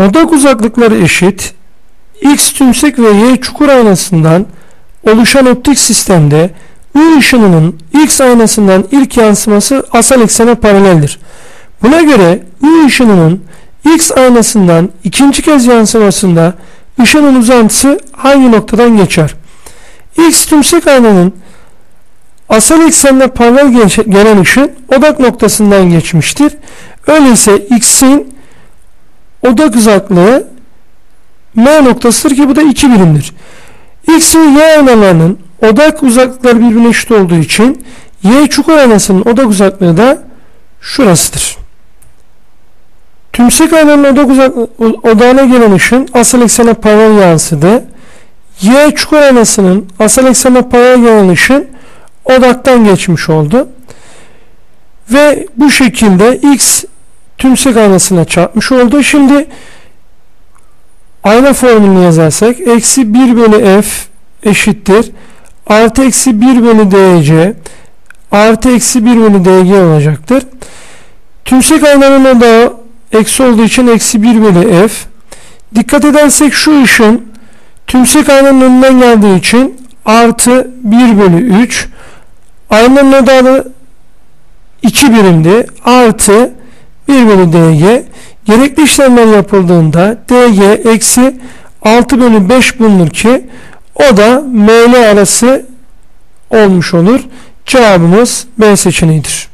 Odak uzaklıkları eşit. X tümsek ve Y çukur aynasından oluşan optik sistemde I ışınının X aynasından ilk yansıması asal eksene paraleldir. Buna göre I ışınının X aynasından ikinci kez yansımasında ışının uzantısı hangi noktadan geçer? X tümsek aynanın asal eksenle paralel gelen ışın odak noktasından geçmiştir. Öyleyse X'in odak uzaklığı M noktasıdır ki bu da 2 birimdir. X ve Y aynalarının odak uzaklıkları birbirine eşit olduğu için Y çukur aynasının odak uzaklığı da şurasıdır. Tümsek aynanın odak uzak, odağına gelen ışın asal eksene paralel yansıdı. Y çukur aynasının asal eksene paralel gelen ışın odaktan geçmiş oldu. Ve bu şekilde X tümsek aynasına çarpmış oldu. Şimdi ayna formülünü yazarsak eksi 1 bölü f eşittir. Artı eksi 1 bölü dc artı eksi 1 bölü dg olacaktır. Tümsek aynanın odağı eksi olduğu için eksi 1 bölü f. Dikkat edersek şu ışın tümsek aynanın önünden geldiği için artı 1 bölü 3 aynanın odağı 2 birimdi. Artı 1 bölü dg gerekli işlemler yapıldığında dg eksi 6 bölü 5 bulunur ki o da ml arası olmuş olur. Cevabımız B seçeneğidir.